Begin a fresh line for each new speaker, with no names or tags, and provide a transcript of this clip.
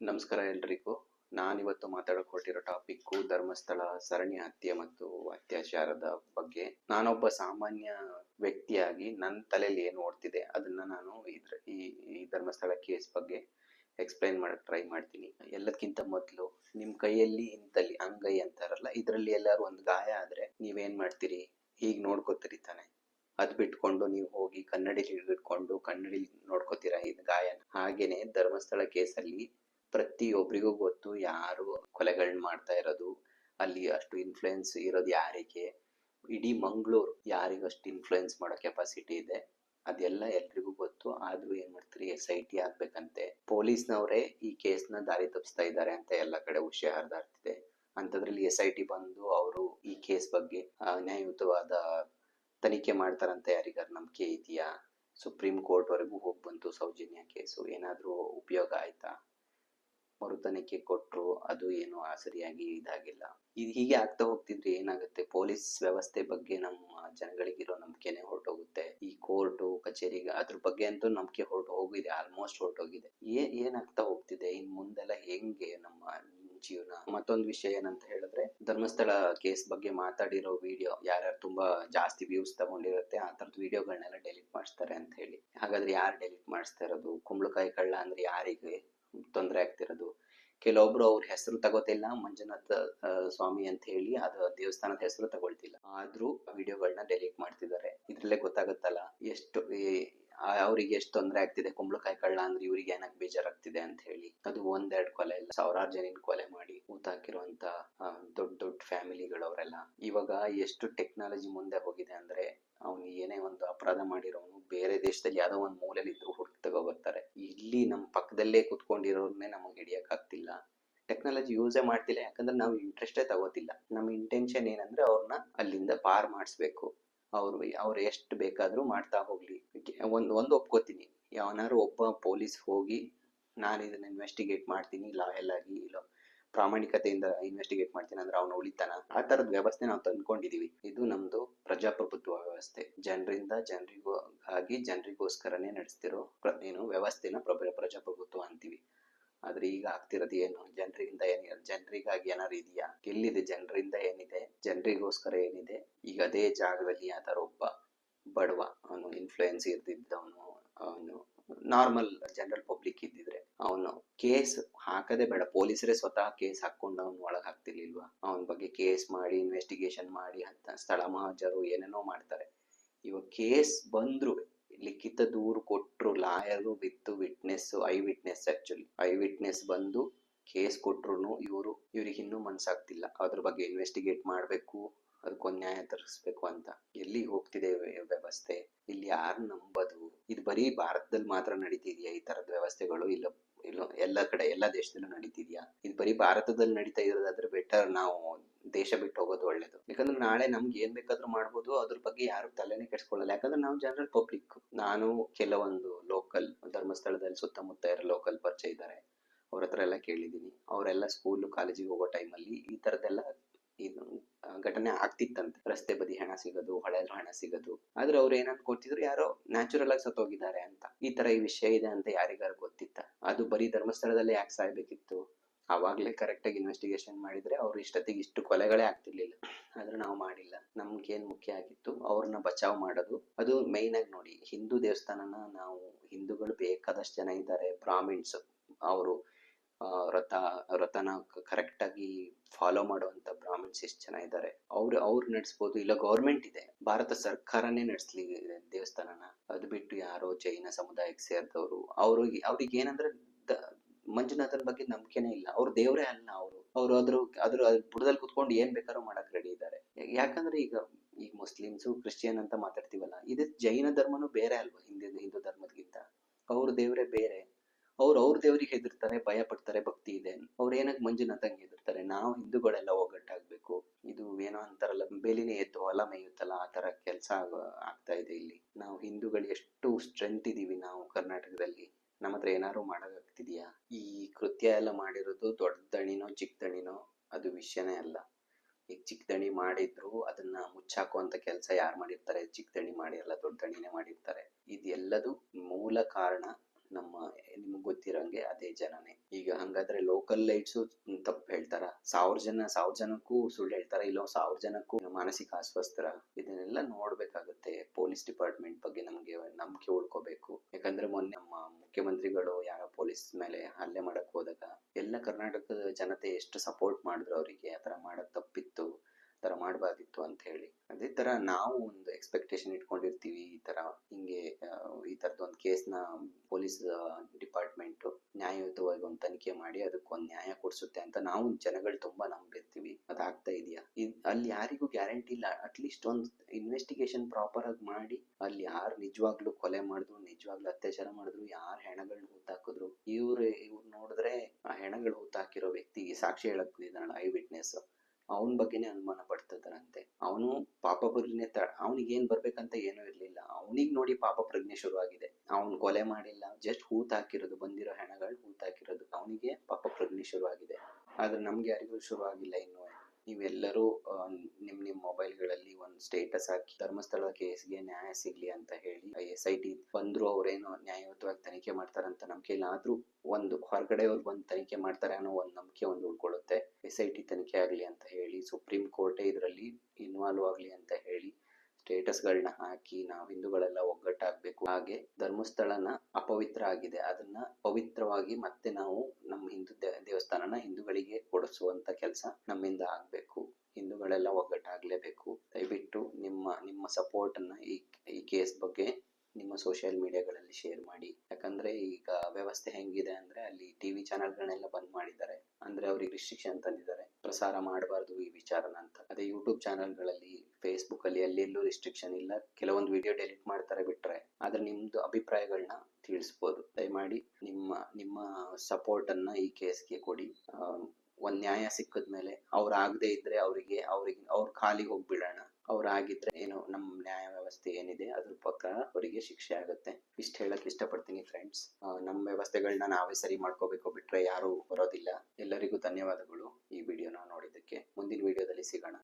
ನಮಸ್ಕಾರ ಎಲ್ರಿಗೂ. ನಾನಿವತ್ತು ಮಾತಾಡಕ್ ಹೊರಟಿರೋ ಟಾಪಿಕ್ಕು ಧರ್ಮಸ್ಥಳ, ಸರಣಿ ಹತ್ಯೆ ಮತ್ತು ಅತ್ಯಾಚಾರದ ಬಗ್ಗೆ. ನಾನೊಬ್ಬ ಸಾಮಾನ್ಯ ವ್ಯಕ್ತಿಯಾಗಿ ನನ್ನ ತಲೆಯಲ್ಲಿ ಏನು ಓಡ್ತಿದೆ ಅದನ್ನ ನಾನು ಇದ್ರ ಈ ಧರ್ಮಸ್ಥಳ ಕೇಸ್ ಬಗ್ಗೆ ಎಕ್ಸ್ಪ್ಲೈನ್ ಮಾಡಕ್ ಟ್ರೈ ಮಾಡ್ತೀನಿ. ಎಲ್ಲದಕ್ಕಿಂತ ಮೊದಲು ನಿಮ್ ಕೈಯಲ್ಲಿ ಇಂತಲ್ಲಿ ಅಂಗೈ ಅಂತಾರಲ್ಲ, ಇದರಲ್ಲಿ ಎಲ್ಲಾರು ಒಂದು ಗಾಯ ಆದ್ರೆ ನೀವೇನ್ ಮಾಡ್ತೀರಿ? ಹೀಗ್ ನೋಡ್ಕೋತೀರಿ ತಾನೆ. ಅದ್ ಬಿಟ್ಕೊಂಡು ನೀವು ಹೋಗಿ ಕನ್ನಡಿಲಿ ಹಿಡ್ಕೊಂಡು ಕನ್ನಡಿ ನೋಡ್ಕೋತೀರಾ ಇದು ಗಾಯನ? ಹಾಗೇನೆ ಧರ್ಮಸ್ಥಳ ಕೇಸಲ್ಲಿ ಪ್ರತಿಯೊಬ್ಬರಿಗೂ ಗೊತ್ತು ಯಾರು ಕೊಲೆಗಳನ್ನ ಮಾಡ್ತಾ ಇರೋದು, ಅಲ್ಲಿ ಅಷ್ಟು ಇನ್ಫ್ಲುಯೆನ್ಸ್ ಇರೋದು ಯಾರಿಗೆ? ಇಡೀ ಮಂಗಳೂರು ಯಾರಿಗೂ ಅಷ್ಟು ಇನ್ಫ್ಲುಯೆನ್ಸ್ ಮಾಡೋ ಕೆಪಾಸಿಟಿ ಇದೆ? ಅದೆಲ್ಲ ಎಲ್ರಿಗೂ ಗೊತ್ತು. ಆದ್ರೂ ಏನ್ ಮಾಡ್ತೀರಿ? ಎಸ್ ಐ ಟಿ ಆಗ್ಬೇಕಂತೆ. ಪೊಲೀಸ್ನವರೇ ಈ ಕೇಸ್ನ ದಾರಿ ತಪ್ಪಿಸ್ತಾ ಇದ್ದಾರೆ ಅಂತ ಎಲ್ಲ ಕಡೆ ವಿಷಯ ಹರಿದಾಡ್ತಿದೆ ಅಂತದ್ರಲ್ಲಿ ಎಸ್ ಐ ಟಿ ಬಂದು ಅವರು ಈ ಕೇಸ್ ಬಗ್ಗೆ ನ್ಯಾಯಯುತವಾದ ತನಿಖೆ ಮಾಡ್ತಾರಂತ ಯಾರಿಗಾರು ನಂಬಿಕೆ ಇದೆಯಾ? ಸುಪ್ರೀಂ ಕೋರ್ಟ್ ವರೆಗೂ ಹೋಗಿ ಬಂತು ಸೌಜನ್ಯ ಕೇಸು. ಏನಾದರೂ ಉಪಯೋಗ ಆಯ್ತಾ? ಮರು ಕೊಟ್ಟರು ಅದು ಏನು ಸರಿಯಾಗಿ ಇದಾಗಿಲ್ಲ. ಇದು ಹೀಗೆ ಆಗ್ತಾ ಹೋಗ್ತಿದ್ರೆ ಏನಾಗುತ್ತೆ? ಪೊಲೀಸ್ ವ್ಯವಸ್ಥೆ ಬಗ್ಗೆ ನಮ್ಮ ಜನಗಳಿಗಿರೋ ನಂಬಿಕೆನೆ ಹೊರಟೋಗುತ್ತೆ. ಈ ಕೋರ್ಟು ಕಚೇರಿಗೆ ಅದ್ರ ಬಗ್ಗೆ ಅಂತೂ ನಂಬಿಕೆ ಹೊರಟು ಹೋಗಿದೆ, ಆಲ್ಮೋಸ್ಟ್ ಹೊರಟೋಗಿದೆ. ಏ, ಏನಾಗ್ತಾ ಹೋಗ್ತಿದೆ? ಇನ್ ಮುಂದೆಲ್ಲ ಹೆಂಗೆ ನಮ್ಮ ಜೀವನ? ಮತ್ತೊಂದು ವಿಷಯ ಏನಂತ ಹೇಳಿದ್ರೆ, ಧರ್ಮಸ್ಥಳ ಕೇಸ್ ಬಗ್ಗೆ ಮಾತಾಡಿರೋ ವಿಡಿಯೋ, ಯಾರ್ಯಾರು ತುಂಬಾ ಜಾಸ್ತಿ ವ್ಯೂಸ್ ತಗೊಂಡಿರುತ್ತೆ, ಆ ತರದ ವಿಡಿಯೋಗಳನ್ನೆಲ್ಲ ಡೆಲೀಟ್ ಮಾಡಿಸ್ತಾರೆ ಅಂತ ಹೇಳಿ. ಹಾಗಾದ್ರೆ ಯಾರು ಡೆಲೀಟ್ ಮಾಡಿಸ್ತಾ ಇರೋದು? ಕುಂಬಳಕಾಯಿ ಕಳ್ಳ ಅಂದ್ರೆ ಯಾರಿಗೆ? ತೊಂದರೆ ಆಗ್ತಿರೋದು. ಕೆಲವೊಬ್ರು ಅವ್ರ ಹೆಸರು ತಗೋತಿಲ್ಲ, ಮಂಜುನಾಥ ಸ್ವಾಮಿ ಅಂತ ಹೇಳಿ ಅದು ದೇವಸ್ಥಾನದ ಹೆಸರು ತಗೊಳ್ತಿಲ್ಲ. ಆದ್ರೂ ವಿಡಿಯೋಗಳನ್ನ ಡೆಲೀಟ್ ಮಾಡ್ತಿದ್ದಾರೆ. ಇದ್ರಲ್ಲೇ ಗೊತ್ತಾಗುತ್ತಲ್ಲ ಎಷ್ಟು ಅವ್ರಿಗೆ ಎಷ್ಟು ತೊಂದರೆ ಆಗ್ತಿದೆ, ಕುಂಬಳಕಾಯಿ ಕಳ್ಳ ಅಂದ್ರೆ ಇವರಿಗೆ ಏನಕ್ ಬೇಜಾರಾಗ್ತಿದೆ ಅಂತ ಹೇಳಿ, ಅದು ಒಂದೆರಡು ಕೊಲೆ ಇಲ್ಲ, ಸಾವಿರಾರು ಜನ ಕೊಲೆ ಮಾಡಿ ಊತ ಹಾಕಿರುವಂತ ದೊಡ್ಡ ದೊಡ್ಡ ಫ್ಯಾಮಿಲಿಗಳವರೆಲ್ಲ ಇವಾಗ ಎಷ್ಟು ಟೆಕ್ನಾಲಜಿ ಮುಂದೆ ಹೋಗಿದೆ ಅಂದ್ರೆ, ಅವ್ನು ಏನೇ ಒಂದು ಅಪರಾಧ ಮಾಡಿರೋನು, ಬೇರೆ ದೇಶದಲ್ಲಿ ಯಾವ್ದೋ ಒಂದು ಮೂಲೆಯಲ್ಲಿ ಇದ್ರು ಹುಡುಕಿ ತಗೋ ಬರ್ತಾರೆ ಇಲ್ಲಿ ನಮ್ಮ ಪಕ್ಕದಲ್ಲೇ ಕುತ್ಕೊಂಡಿರೋರ್ನೇ ನಮಗೆ ಹಿಡಿಯಕ್ ಆಗ್ತಿಲ್ಲ. ಟೆಕ್ನಾಲಜಿ ಯೂಸೇ ಮಾಡ್ತಿಲ್ಲ, ಯಾಕಂದ್ರೆ ನಾವು ಇಂಟ್ರೆಸ್ಟೇ ತಗೋತಿಲ್ಲ. ನಮ್ಮ ಇಂಟೆನ್ಷನ್ ಏನಂದ್ರೆ ಅವ್ರನ್ನ ಅಲ್ಲಿಂದ ಪಾರ್ ಮಾಡಿಸ್ಬೇಕು. ಅವ್ರು ಅವ್ರು ಎಷ್ಟು ಬೇಕಾದ್ರೂ ಮಾಡ್ತಾ ಹೋಗ್ಲಿ. ಒಂದ್, ಒಂದು ಒಪ್ಕೋತೀನಿ. ಯಾವನಾರು ಒಬ್ಬ ಪೊಲೀಸ್ ಹೋಗಿ, ನಾನು ಇದನ್ನ ಇನ್ವೆಸ್ಟಿಗೇಟ್ ಮಾಡ್ತೀನಿ ಲಾಯಲ್ ಆಗಿ ಇಲ್ಲ ಪ್ರಾಮಾಣಿಕತೆಯಿಂದ ಇನ್ವೆಸ್ಟಿಗೇಟ್ ಮಾಡ್ತೀನಿ, ಅಂದ್ರೆ ಅವ್ನು ಉಳಿತಾನ. ಆ ತರದ ವ್ಯವಸ್ಥೆ ನಾವು ತಂದ್ಕೊಂಡಿದೀವಿ. ಇದು ನಮ್ದು ಪ್ರಜಾಪ್ರಭುತ್ವ ವ್ಯವಸ್ಥೆ. ಜನರಿಂದ ಜನರಿಗೂ ಆಗಿ ಜನರಿಗೋಸ್ಕರನೇ ನಡೆಸ್ತಿರೋ ಏನು ವ್ಯವಸ್ಥೆನ ಪ್ರಜಾ ಪ್ರಜಾಪ್ರಭುತ್ವ ಅಂತೀವಿ. ಆದ್ರೆ ಈಗ ಆಗ್ತಿರೋದು ಏನು? ಜನರಿಂದ ಏನಿಲ್ಲ ಜನರಿಗಾಗಿ ಏನಾರು ಇದೆಯಾ? ಎಲ್ಲಿದೆ? ಜನರಿಂದ ಏನಿದೆ? ಜನರಿಗೋಸ್ಕರ ಏನಿದೆ? ಈಗ ಅದೇ ಜಾಗದಲ್ಲಿ ಯಾವ್ದಾರು ಒಬ್ಬ ಬಡವ, ಅವನು ಇನ್ಫ್ಲೂಯೆನ್ಸ್ ಇರ್ದಿದ್ದವನು ಅವನು ನಾರ್ಮಲ್ ಜನರಲ್ ಪಬ್ಲಿಕ್ ಇದ್ದಿದ್ರೆ, ಅವನು ಕೇಸ್ ಹಾಕದೆ ಬೇಡ, ಪೊಲೀಸರೇ ಸ್ವತಃ ಕೇಸ್ ಹಾಕೊಂಡು ಅವ್ನು ಒಳಗ್ ಹಾಕ್ತಿರ್ಲಿಲ್ವಾ? ಅವನ ಬಗ್ಗೆ ಕೇಸ್ ಮಾಡಿ ಇನ್ವೆಸ್ಟಿಗೇಷನ್ ಮಾಡಿ, ಅಂತ ಸ್ಥಳ ಮಹಾಜರು ಏನೇನೋ ಮಾಡ್ತಾರೆ. ಇವಾಗ ಕೇಸ್ ಬಂದ್ರು, ಲಿಖಿತ ದೂರು ಕೊಟ್ರು, lawyer with witness eye witness actually eye witness ಬಂದು ಕೇಸ್ ಕೊಟ್ರು ಇವರು, ಇವ್ರಿಗೆ ಇನ್ನೂ ಮನ್ಸಾಗ್ತಿಲ್ಲ. ಅದ್ರ ಬಗ್ಗೆ ಇನ್ವೆಸ್ಟಿಗೇಟ್ ಮಾಡ್ಬೇಕು ಅದಕ್ಕೊಂದು ನ್ಯಾಯ ತರಿಸ್ಬೇಕು ಅಂತ. ಎಲ್ಲಿ ಹೋಗ್ತಿದೆ ವ್ಯವಸ್ಥೆ? ಇಲ್ಲಿ ಯಾರು ನಂಬೋದು? ಇದು ಬರೀ ಭಾರತದಲ್ಲಿ ಮಾತ್ರ ನಡೀತಿದ್ಯಾ ಈ ತರದ ವ್ಯವಸ್ಥೆಗಳು? ಇಲ್ಲ ಇಲ್ಲ, ಎಲ್ಲ ಕಡೆ, ಎಲ್ಲ ದೇಶದಲ್ಲೂ ನಡೀತಿದ್ಯಾ? ಇದು ಬರೀ ಭಾರತದಲ್ಲಿ ನಡೀತಾ ಇರೋದಾದ್ರೆ ಬೆಟರ್ ನಾವು ದೇಶ ಬಿಟ್ಟು ಹೋಗೋದು ಒಳ್ಳೇದು. ಯಾಕಂದ್ರೆ ನಾಳೆ ನಮ್ಗೆ ಏನ್ ಬೇಕಾದ್ರೂ ಮಾಡ್ಬೋದು, ಅದ್ರ ಬಗ್ಗೆ ಯಾರು ತಲೆನೇ ಕೆಡ್ಸ್ಕೊಳ್ಳಲ್ಲ ಯಾಕಂದ್ರೆ ನಾವು ಜನರಲ್ ಪಬ್ಲಿಕ್. ನಾನು ಕೆಲವೊಂದು ಲೋಕಲ್, ಧರ್ಮಸ್ಥಳದಲ್ಲಿ ಸುತ್ತಮುತ್ತ ಇರೋ ಲೋಕಲ್ ಪರಿಚಯ ಇದ್ದಾರೆ ಅವ್ರ ಹತ್ರ ಎಲ್ಲ ಕೇಳಿದೀನಿ ಅವರೆಲ್ಲ ಸ್ಕೂಲ್ ಕಾಲೇಜಿಗೆ ಹೋಗೋ ಟೈಮಲ್ಲಿ ಈ ತರದೆಲ್ಲ ಇದು ಘಟನೆ ಆಗ್ತಿತ್ತಂತೆ. ರಸ್ತೆ ಬದಿ ಹಣ ಸಿಗೋದು ಹೊಳೆಯಲ್ಲಿ ಹಣ ಸಿಗೋದು. ಆದ್ರೆ ಅವ್ರು ಏನ್ ಅನ್ಕೊತಿದ್ರು ಯಾರೋ ನ್ಯಾಚುರಲ್ ಆಗಿ ಸತ್ತೋಗಿದ್ದಾರೆ ಅಂತ. ಈ ತರ ಈ ವಿಷಯ ಇದೆ ಅಂತ ಯಾರಿಗಾರು ಗೊತ್ತಿತ್ತ? ಅದು ಬರೀ ಧರ್ಮಸ್ಥಳದಲ್ಲಿ ಯಾಕೆ ಸಾಯ್ಬೇಕಿತ್ತು? ಅವಾಗ್ಲೇ ಕರೆಕ್ಟ್ ಆಗಿ ಇನ್ವೆಸ್ಟಿಗೇಷನ್ ಮಾಡಿದ್ರೆ ಅವ್ರು ಇಷ್ಟೊತ್ತಿಗೆ ಇಷ್ಟು ಕೊಲೆಗಳೇ ಆಗ್ತಿರ್ಲಿಲ್ಲ. ಆದ್ರೆ ನಾವು ಮಾಡಿಲ್ಲ. ನಮ್ಗೆ ಏನ್ ಮುಖ್ಯ ಆಗಿತ್ತು? ಅವ್ರನ್ನ ಬಚಾವ್ ಮಾಡೋದು. ಅದು ಮೈನ್ ಆಗಿ ನೋಡಿ, ಹಿಂದೂ ದೇವಸ್ಥಾನನ ನಾವು ಹಿಂದೂಗಳು ಬೇಕಾದಷ್ಟು ಜನ ಇದ್ದಾರೆ, ಬ್ರಾಹ್ಮಿಣ್ಸ್. ಅವರು ವ್ರತ ರಥನ ಕರೆಕ್ಟ್ ಆಗಿ ಫಾಲೋ ಮಾಡುವಂತ ಬ್ರಾಹ್ಮಣ್ಸ್ ಎಷ್ಟು ಜನ ಇದ್ದಾರೆ ಅವ್ರು ಅವ್ರು ನಡೆಸ್ಬೋದು, ಇಲ್ಲ ಗೌರ್ಮೆಂಟ್ ಇದೆ. ಭಾರತ ಸರ್ಕಾರನೇ ನಡೆಸ್ಲಿ, ದೇವಸ್ಥಾನನ. ಅದು ಬಿಟ್ಟು ಯಾರೋ ಜೈನ ಸಮುದಾಯಕ್ಕೆ ಸೇರಿದವರು, ಅವರು, ಅವ್ರಿಗೆ ಏನಂದ್ರೆ ಮಂಜುನಾಥನ್ ಬಗ್ಗೆ ನಂಬಿಕೆನೇ ಇಲ್ಲ. ಅವ್ರ ದೇವರೇ ಅಲ್ಲ ಅವರು. ಅವ್ರು ಅದ್ರ ಅದ್ರ ಅದ್ರ ಬುಡದಲ್ಲಿ ಕುತ್ಕೊಂಡು ಏನ್ ಬೇಕಾದ್ರೂ ಮಾಡಕ್ ರೆಡಿ ಇದ್ದಾರೆ ಯಾಕಂದ್ರೆ ಈಗ ಈಗ ಮುಸ್ಲಿಮ್ಸು ಕ್ರಿಶ್ಚಿಯನ್ ಅಂತ ಮಾತಾಡ್ತೀವಲ್ಲ, ಇದು ಜೈನ ಧರ್ಮನೂ ಬೇರೆ ಅಲ್ವಾ ಹಿಂದೂ ಹಿಂದೂ ಧರ್ಮದ್ಗಿಂತ? ಅವ್ರ ದೇವರೇ ಬೇರೆ. ಅವ್ರು ಅವ್ರ ದೇವ್ರಿಗೆ ಹೆದರ್ತಾರೆ, ಭಯ ಪಡ್ತಾರೆ, ಭಕ್ತಿ ಇದೆ. ಅವ್ರು ಏನಕ್ಕೆ ಮಂಜುನಾಥಂಗೆ ಹೆದರ್ತಾರೆ? ನಾವು ಹಿಂದೂಗಳೆಲ್ಲ ಒಗ್ಗಟ್ಟಾಗ್ಬೇಕು. ಇದು ಏನೋ ಅಂತಾರಲ್ಲ, ಬೇಲಿನೇ ಎತ್ತು, ಹೊಲ ಮೇಯುತ್ತಲ್ಲ, ಆ ತರ ಕೆಲಸ ಆಗ್ತಾ ಇದೆ ಇಲ್ಲಿ. ನಾವು ಹಿಂದೂಗಳು ಎಷ್ಟು ಸ್ಟ್ರೆಂತ್ ಇದೀವಿ ನಾವು ಕರ್ನಾಟಕದಲ್ಲಿ. ನಮ್ಮ ಹತ್ರ ಏನಾದ್ರು ಮಾಡೋದಾಗ್ತಿದ್ಯಾ ಈ ಕೃತ್ಯ ಎಲ್ಲ ಮಾಡಿರೋದು ದೊಡ್ಡ ದಣಿನೋ ಚಿಕ್ಕ ದಣಿನೋ ಅದು ವಿಷಯನೇ ಅಲ್ಲ. ಈಗ ಚಿಕ್ಕ ದಣಿ ಮಾಡಿದ್ರು ಅದನ್ನ ಮುಚ್ಚಾಕುವಂತ ಕೆಲಸ ಯಾರು ಮಾಡಿರ್ತಾರೆ? ಚಿಕ್ಕ ದಣಿ ಮಾಡಿರಲ್ಲ ದೊಡ್ಡ ದಣಿನೇ ಮಾಡಿರ್ತಾರೆ ಇದೆಲ್ಲದು ಮೂಲ ಕಾರಣ. ನಮ್ಮ, ನಿಮ್ಗೆ ಗೊತ್ತಿರಂಗೆ ಅದೇ ಜನನೇ. ಈಗ ಹಂಗಾದ್ರೆ ಲೋಕಲ್ ಲೈಟ್ಸ್ ತಪ್ಪು ಹೇಳ್ತಾರ. ಸಾವಿರ ಜನ, ಸಾವಿರ ಜನಕ್ಕೂ ಸುಳ್ಳು ಹೇಳ್ತಾರ, ಇಲ್ಲ ಸಾವಿರ ಜನಕ್ಕೂ ಮಾನಸಿಕ ಅಸ್ವಸ್ಥರ ಇದನ್ನೆಲ್ಲ ನೋಡ್ಬೇಕಾಗತ್ತೆ. ಪೊಲೀಸ್ ಡಿಪಾರ್ಟ್ಮೆಂಟ್ ಬಗ್ಗೆ ನಮ್ಗೆ ನಂಬಿಕೆ ಉಳ್ಕೋಬೇಕು. ಯಾಕಂದ್ರೆ ಮೊನ್ನೆ ನಮ್ಮ ಮುಖ್ಯಮಂತ್ರಿಗಳು ಯಾರ ಪೊಲೀಸ್ ಮೇಲೆ ಹಲ್ಲೆ ಮಾಡಕ್ ಹೋದಾಗ ಎಲ್ಲ ಕರ್ನಾಟಕದ ಜನತೆ ಎಷ್ಟು ಸಪೋರ್ಟ್ ಮಾಡಿದ್ರು ಅವರಿಗೆ ಆತರ ಮಾಡೋದ್ ತಪ್ಪಿತ್ತು. ತರ ಮಾಡಬಾರ್ದಿತ್ತು ಅಂತ ಹೇಳಿ. ಅದೇ ತರ ನಾವು ಒಂದು ಎಕ್ಸ್ಪೆಕ್ಟೇಷನ್ ಇಟ್ಕೊಂಡಿರ್ತೀವಿ ಈ ಥರ ಹಿಂಗೆ ಈ ತರದ ಒಂದು ಕೇಸ್ನ ಪೊಲೀಸ್ ಡಿಪಾರ್ಟ್ಮೆಂಟ್ ನ್ಯಾಯಯುತವಾಗಿ ಒಂದು ತನಿಖೆ ಮಾಡಿ ಅದಕ್ಕೆ ಒಂದು ನ್ಯಾಯ ಕೊಡ್ಸುತ್ತೆ ಅಂತ ನಾವು ಜನಗಳು ತುಂಬಾ ನಂಬಿರ್ತೀವಿ. ಅದಾಗ್ತಾ ಇದೆಯಾ? ಅಲ್ಲಿ ಯಾರಿಗೂ ಗ್ಯಾರಂಟಿ ಇಲ್ಲ. ಅಟ್ಲೀಸ್ಟ್ ಒಂದು ಇನ್ವೆಸ್ಟಿಗೇಷನ್ ಪ್ರಾಪರ್ ಆಗಿ ಮಾಡಿ ಅಲ್ಲಿ ಯಾರು ನಿಜವಾಗ್ಲೂ ಕೊಲೆ ಮಾಡಿದ್ರು, ನಿಜವಾಗ್ಲೂ ಅತ್ಯಾಚಾರ ಮಾಡಿದ್ರು, ಯಾರು ಹೆಣಗಳನ್ನ ಹುತ್ತಾಕಿದ್ರು, ಇವ್ರು ಇವ್ರು ನೋಡಿದ್ರೆ ಆ ಹೆಣಗಳು ಹುತ್ತಾಕಿರೋ ವ್ಯಕ್ತಿಗೆ ಸಾಕ್ಷಿ ಹೇಳಕ್ ಐ ವಿಟ್ನೆಸ್. ಅವನ ಬಗ್ಗೆನೇ ಅನುಮಾನ ಪಡ್ತಿದ್ದಾರಂತೆ ಅವನು ಪಾಪ ಪ್ರಜ್ಞೆ ತ, ಅವನಿಗೆ ಏನ್ ಬರ್ಬೇಕಂತ ಏನೂ ಇರ್ಲಿಲ್ಲ. ಅವನಿಗೆ ನೋಡಿ ಪಾಪ ಪ್ರಜ್ಞೆ ಶುರುವಾಗಿದೆ. ಅವನ್ ಕೊಲೆ ಮಾಡಿಲ್ಲ. ಜಸ್ಟ್ ಹೂತ್ ಹಾಕಿರೋದು, ಬಂದಿರೋ ಹೆಣಗಳು ಹೂತ್ ಹಾಕಿರೋದು, ಅವನಿಗೆ ಪಾಪ ಪ್ರಜ್ಞೆ ಶುರುವಾಗಿದೆ. ಆದ್ರೆ ನಮ್ಗೆ ಯಾರಿಗೂ ಶುರುವಾಗಿಲ್ಲ ಇನ್ನು. ನೀವೆಲ್ಲರೂ ನಿಮ್ ನಿಮ್ ಮೊಬೈಲ್ಗಳಲ್ಲಿ ಒಂದು ಸ್ಟೇಟಸ್ ಹಾಕಿ, ಧರ್ಮಸ್ಥಳ ಕೇಸ್ಗೆ ನ್ಯಾಯ ಸಿಗ್ಲಿ ಅಂತ ಹೇಳಿ, ಎಸ್ ಐ ಟಿ ಬಂದ್ರು ಅವ್ರೇನೋ ನ್ಯಾಯಯುತವಾಗಿ ತನಿಖೆ ಮಾಡ್ತಾರಂತ ನಂಬಿಕೆ ಇಲ್ಲ ಆದ್ರೂ ಒಂದು ಹೊರಗಡೆ ಅವ್ರು ಬಂದು ತನಿಖೆ ಮಾಡ್ತಾರೆ ಅನ್ನೋ ಒಂದು ನಂಬಿಕೆ ಒಂದು ಉಳ್ಕೊಳ್ಳುತ್ತೆ. ಎಸ್ ಐ ಟಿ ತನಿಖೆ ಆಗಲಿ ಅಂತ ಹೇಳಿ, ಸುಪ್ರೀಂ ಕೋರ್ಟೇ ಇದರಲ್ಲಿ ಇನ್ವಾಲ್ವ್ ಆಗಲಿ ಅಂತ ಹೇಳಿ ಸ್ಟೇಟಸ್ಗಳನ್ನ ಹಾಕಿ ನಾವು ಹಿಂದೂಗಳೆಲ್ಲ ಒಗ್ಗಟ್ಟಾಗಬೇಕು. ಹಾಗೆ ಧರ್ಮಸ್ಥಳನ ಅಪವಿತ್ರ ಆಗಿದೆ. ಅದನ್ನ ಪವಿತ್ರವಾಗಿ ಮತ್ತೆ ನಾವು ನಮ್ಮ ಹಿಂದೂ ದೇವಸ್ಥಾನನ ಹಿಂದೂಗಳಿಗೆ ಕೊಡಿಸುವಂತ ಕೆಲಸ ನಮ್ಮಿಂದ ಆಗ್ಬೇಕು. ಹಿಂದೂಗಳೆಲ್ಲ ಒಗ್ಗಟ್ಟಾಗಲೇಬೇಕು. ದಯವಿಟ್ಟು ನಿಮ್ಮ ನಿಮ್ಮ ಸಪೋರ್ಟ್ ಅನ್ನ ಈ ಈ ಕೇಸ್ ಬಗ್ಗೆ ನಿಮ್ಮ ಸೋಷಿಯಲ್ ಮೀಡಿಯಾಗಳಲ್ಲಿ ಶೇರ್ ಮಾಡಿ. ಯಾಕಂದ್ರೆ ಈಗ ವ್ಯವಸ್ಥೆ ಹೆಂಗಿದೆ ಅಂದ್ರೆ ಅಲ್ಲಿ ಟಿವಿ ಚಾನೆಲ್ಗಳನ್ನೆಲ್ಲ ಬಂದ್ ಮಾಡಿದ್ದಾರೆ. ಅಂದ್ರೆ ಅವ್ರಿಗೆ ರಿಸ್ಟ್ರಿಕ್ಷನ್ ತಂದಿದ್ದಾರೆ. ಪ್ರಸಾರ ಮಾಡಬಾರ್ದು ಈ ವಿಚಾರನ ಅಂತ. ಅದೇ ಯೂಟ್ಯೂಬ್ ಚಾನೆಲ್ಗಳಲ್ಲಿ ಫೇಸ್ಬುಕ್ ಅಲ್ಲಿ ಎಲ್ಲೆಲ್ಲೂ ರಿಸ್ಟ್ರಿಕ್ಷನ್ ಇಲ್ಲ. ಕೆಲವೊಂದು ವಿಡಿಯೋ ಡೆಲಿಟ್ ಮಾಡ್ತಾರೆ ಬಿಟ್ರೆ. ಆದ್ರೆ ನಿಮ್ದು ಅಭಿಪ್ರಾಯಗಳನ್ನ ತಿಳಿಸ್ಬೋದು. ದಯಮಾಡಿ ನಿಮ್ಮ ನಿಮ್ಮ ಸಪೋರ್ಟ್ ಅನ್ನ ಈ ಕೇಸ್ಗೆ ಕೊಡಿ. ಒಂದ್ ನ್ಯಾಯ ಸಿಕ್ಕಿದ್ಮೇಲೆ ಅವ್ರು ಆಗದೆ ಇದ್ರೆ ಅವರಿಗೆ, ಅವ್ರಿಗೆ, ಅವ್ರ ಖಾಲಿ ಹೋಗ್ಬಿಡೋಣ. ಅವ್ರು ಆಗಿದ್ರೆ ಏನು ನಮ್ಮ ನ್ಯಾಯ ವ್ಯವಸ್ಥೆ ಏನಿದೆ ಅದ್ರ ಪ್ರಕಾರ ಅವರಿಗೆ ಶಿಕ್ಷೆ ಆಗುತ್ತೆ. ಇಷ್ಟ ಹೇಳಕ್ ಇಷ್ಟಪಡ್ತೀನಿ ಫ್ರೆಂಡ್ಸ್ ನಮ್ಮ ವ್ಯವಸ್ಥೆಗಳನ್ನ ನಾವೇ ಸರಿ ಮಾಡ್ಕೋಬೇಕು ಬಿಟ್ರೆ ಯಾರು ಬರೋದಿಲ್ಲ. ಎಲ್ಲರಿಗೂ ಧನ್ಯವಾದಗಳು ಈ ವಿಡಿಯೋನ ನೋಡಿದ್ದಕ್ಕೆ. ಮುಂದಿನ ವಿಡಿಯೋದಲ್ಲಿ ಸಿಗೋಣ.